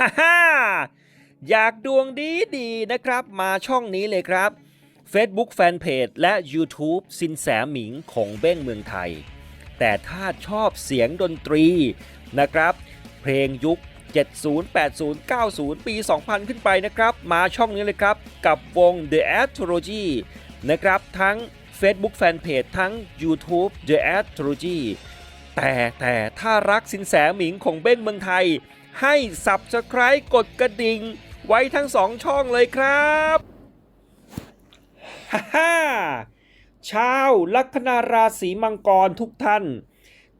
ฮ่าฮ่าอยากดวงดีดีๆนะครับ มาช่องนี้เลยครับ Facebook Fanpage และ YouTube สินแสหมิงของเบ้งเมืองไทย แต่ถ้าชอบเสียงดนตรีนะครับ เพลงยุค 70 80 90 ปี 2000 ขึ้นไปนะครับ มาช่องนี้เลยครับ กับวง The Astrology นะครับ ทั้ง Facebook Fanpage ทั้ง YouTube The Astrology แต่แต่ถ้ารักสินแสหมิงของเบ้งเมืองไทย ให้ Subscribe กดกระดิ่ง ไว้ทั้งสองช่องเลยครับฮ่าฮ่าชาวลัคนาราศีมังกรทุกท่าน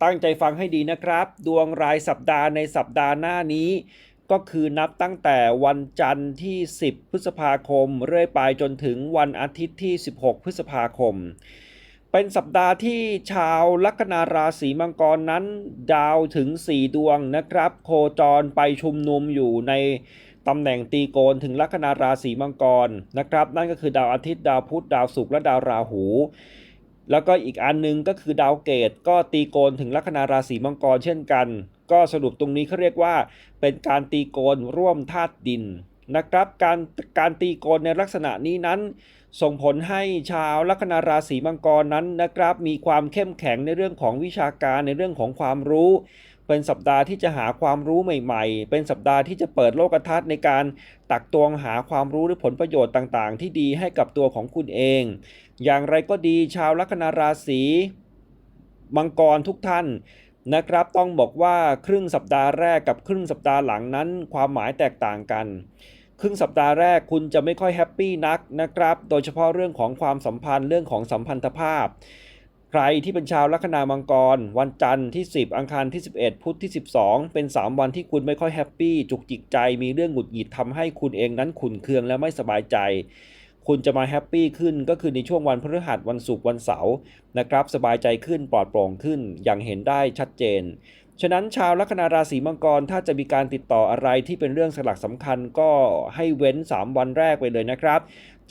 ตั้งใจฟังให้ดีนะครับ ดวงรายสัปดาห์ในสัปดาห์หน้านี้ ก็คือนับตั้งแต่วันจันทร์ที่ 10 พฤษภาคม เรื่อยไปจนถึงวันอาทิตย์ที่ 16 พฤษภาคม เป็นสัปดาห์ที่ชาวลัคนาราศีมังกรนั้น ดาวถึง 4 ดวงนะครับ โคจรไปชุมนุมอยู่ในตำแหน่งตีโกนถึงลัคนาราศีมังกรนะครับ นั่นก็คือดาวอาทิตย์ดาวพุธดาวศุกร์และดาวราหู แล้วก็อีกอันหนึงก็คือดาวเกตก็ตีโกนถึงลัคนาราศีมังกรเช่นกัน ก็สรุปตรงนี้เขาเรียกว่า เป็นการตีโกนร่วมธาตุดิน นะครับ การการตีโกนในลักษณะนี้นั้น ส่งผลให้ชาวลัคนาราศีมังกรนั้นนะครับ มีความเข้มแข็งในเรื่องของวิชาการในเรื่องของความรู้ เป็นสัปดาห์ที่จะหาความรู้ใหม่ๆ เป็นสัปดาห์ที่จะเปิดโลกทัศน์ในการตักตวงหาความรู้หรือผลประโยชน์ต่างๆ ที่ดีให้กับตัวของคุณเอง อย่างไรก็ดีชาวลัคนาราศีมังกรทุกท่านนะครับต้องบอกว่าครึ่งสัปดาห์แรกกับครึ่งสัปดาห์หลังนั้น ความหมายแตกต่างกัน ครึ่งสัปดาห์แรกคุณจะไม่ค่อยแฮปปี้นักนะครับ โดยเฉพาะเรื่องของความสัมพันธ์เรื่องของสัมพันธภาพ ใครที่เป็นชาวลัคนามังกร วันจันทร์ที่ 10 อังคารที่ 11 พุธที่ 12 เป็น 3 วันที่คุณไม่ค่อยแฮปปี้จุกจิกใจมีเรื่องหงุดหงิดทำให้คุณเองนั้นขุนเคืองและไม่สบายใจคุณจะมาแฮปปี้ขึ้นก็คือในช่วงวันพฤหัสวันศุกร์วันเสาร์นะครับ สบายใจขึ้นปลอดโปร่งขึ้นอย่างเห็นได้ชัดเจน ฉะนั้นชาวลัคนาราศีมังกรถ้าจะมีการติดต่ออะไรที่เป็นเรื่องสลักสำคัญก็ให้เว้น 3 วันแรกไปเลยนะครับ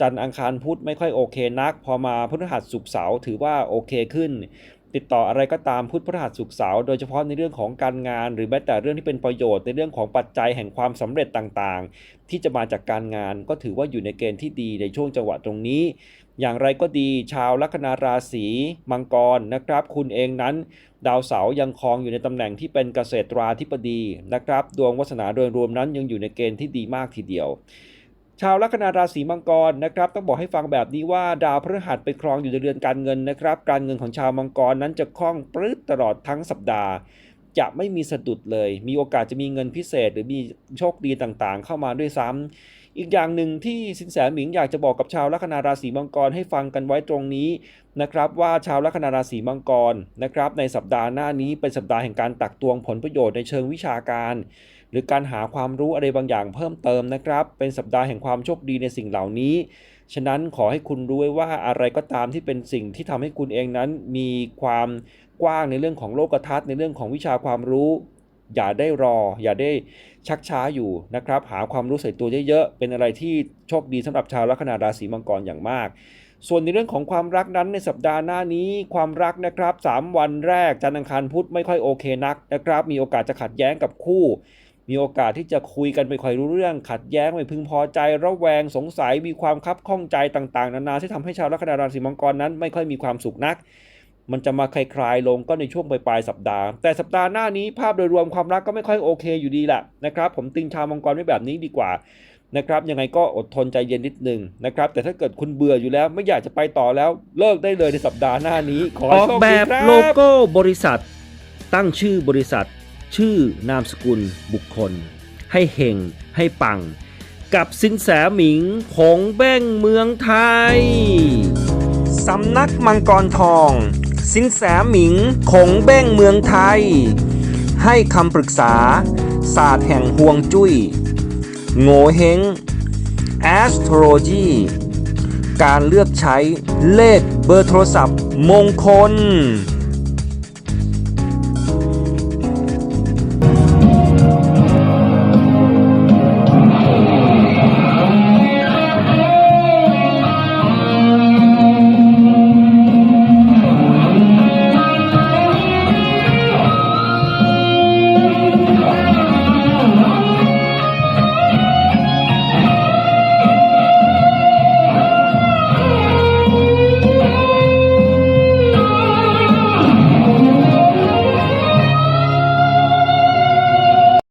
จันทร์อังคารพุธไม่ค่อยโอเคนัก พอมาพฤหัสศุกร์เสาร์ถือว่าโอเคขึ้น ติดต่ออะไรก็ตามพุธพฤหัสศุกร์เสาร์โดยเฉพาะในเรื่องของการงาน หรือแม้แต่เรื่องที่เป็นประโยชน์ในเรื่องของปัจจัยแห่งความสำเร็จต่างๆ ที่จะมาจากการงาน ก็ถือว่าอยู่ในเกณฑ์ที่ดีในช่วงจังหวะตรงนี้ อย่างไรก็ดีชาวลัคนาราศีมังกรนะครับ คุณเองนั้น ดาวเสาร์ยังครองอยู่ในตำแหน่งที่เป็นเกษตราธิบดีนะครับ ดวงวาสนาโดยรวมนั้นยังอยู่ในเกณฑ์ที่ดีมากทีเดียว ชาวลัคนาราศีมังกรนะครับต้องบอกให้ฟังแบบนี้ว่าดาวพฤหัสไปครองอยู่ในเรือนการเงินนะครับ การเงินของชาวมังกรนั้นจะคล่องปลื้ดตลอดทั้งสัปดาห์ จะไม่มีสะดุดเลย มีโอกาสจะมีเงินพิเศษ หรือมีโชคดีต่างๆ เข้ามาด้วยซ้ำอีกอย่างหนึ่งที่สินแสหมิงอยากจะบอกกับชาวลัคนาราศีมังกรให้ฟังกันไว้ตรงนี้นะครับว่าชาวลัคนาราศีมังกรนะครับในสัปดาห์หน้านี้เป็นสัปดาห์แห่งการตักตวงผลประโยชน์ในเชิงวิชาการ หรือการหาความรู้อะไรบางอย่างเพิ่มเติมนะครับ เป็นสัปดาห์แห่งความโชคดีในสิ่งเหล่านี้ ฉะนั้นขอให้คุณรู้ไว้ว่าอะไรก็ตามที่เป็นสิ่งที่ทำให้คุณเองนั้นมีความกว้างในเรื่องของโลกทัศน์ในเรื่องของวิชาความรู้ อย่าได้รอ อย่าได้ชักช้าอยู่นะครับ หาความรู้ใส่ตัวเยอะๆเป็นอะไรที่โชคดีสำหรับชาวลัคนาราศีมังกรอย่างมากส่วนในเรื่องของความรักนั้นในสัปดาห์หน้านี้ความรักนะครับ 3 วันแรกจันทร์อังคารพุธไม่ค่อยโอเคนักนะครับ มีโอกาสจะขัดแย้งกับคู่ มีโอกาสที่จะคุยกันไม่ค่อยรู้เรื่อง ขัดแย้งไม่พึงพอใจ ระแวงสงสัยมีความคับข้องใจต่างๆ นานาที่ทำให้ชาวลัคนาราศีมังกรนั้น ไม่ค่อยมีความสุขนัก มันจะมาคลายๆลงก็ในช่วงปลายสัปดาห์ แต่สัปดาห์หน้านี้ภาพโดยรวมความรักก็ไม่ค่อยโอเคอยู่ดีแหละนะครับ ผมติงชาวมังกรไว้แบบนี้ดีกว่านะครับยังไงก็อดทนใจเย็นนิดนึงนะครับ แต่ถ้าเกิดคุณเบื่ออยู่แล้วไม่อยากจะไปต่อแล้วเลิกได้เลยในสัปดาห์หน้านี้ ขอออกแบบบโลโก้บริษัท ตั้งชื่อบริษัท ชื่อนามสกุลบุคคล ให้เฮงให้ปัง กับสินแสหมิงของแบ้งเมืองไทย สำนักมังกรทอง สินแสหมิงคงเบ้งเมืองไทย ให้คำปรึกษา ศาสตร์แห่งห่วงจุ้ยโง่เฮง astrology การเลือกใช้เลขเบอร์โทรศัพท์มงคล